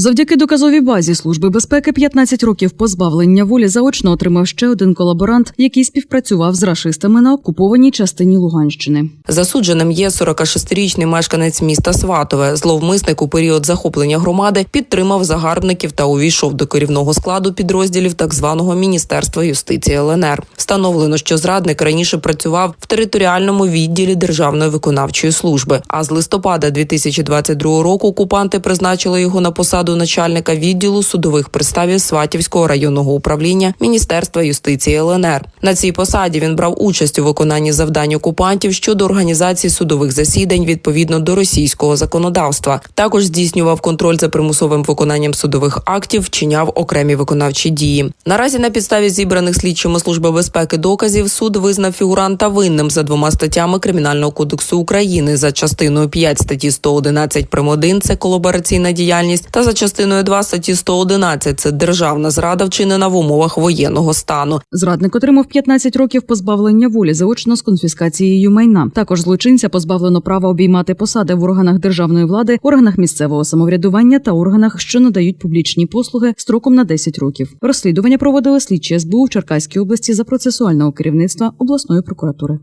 Завдяки доказовій базі служби безпеки 15 років позбавлення волі заочно отримав ще один колаборант, який співпрацював з рашистами на окупованій частині Луганщини. Засудженим є 46-річний мешканець міста Сватове. Зловмисник у період захоплення громади підтримав загарбників та увійшов до керівного складу підрозділів так званого Міністерства юстиції ЛНР. Встановлено, що зрадник раніше працював в територіальному відділі Державної виконавчої служби. А з листопада 2022 року окупанти призначили його на посаду начальника відділу судових приставів Сватівського районного управління Міністерства юстиції ЛНР. На цій посаді він брав участь у виконанні завдань окупантів щодо організації судових засідань відповідно до російського законодавства. Також здійснював контроль за примусовим виконанням судових актів, вчиняв окремі виконавчі дії. Наразі на підставі зібраних слідчими служби безпеки доказів суд визнав фігуранта винним за двома статтями Кримінального кодексу України за частиною 5 статті 111 прим. 1 – це колабораційна діяльність, та за частиною 2 статті 111 – це державна зрада, вчинена в умовах воєнного стану. Зрадник отримав 15 років позбавлення волі заочно з конфіскацією майна. Також злочинця позбавлено права обіймати посади в органах державної влади, органах місцевого самоврядування та органах, що надають публічні послуги строком на 10 років. Розслідування проводили слідчі СБУ в Черкаській області за процесуального керівництва обласної прокуратури.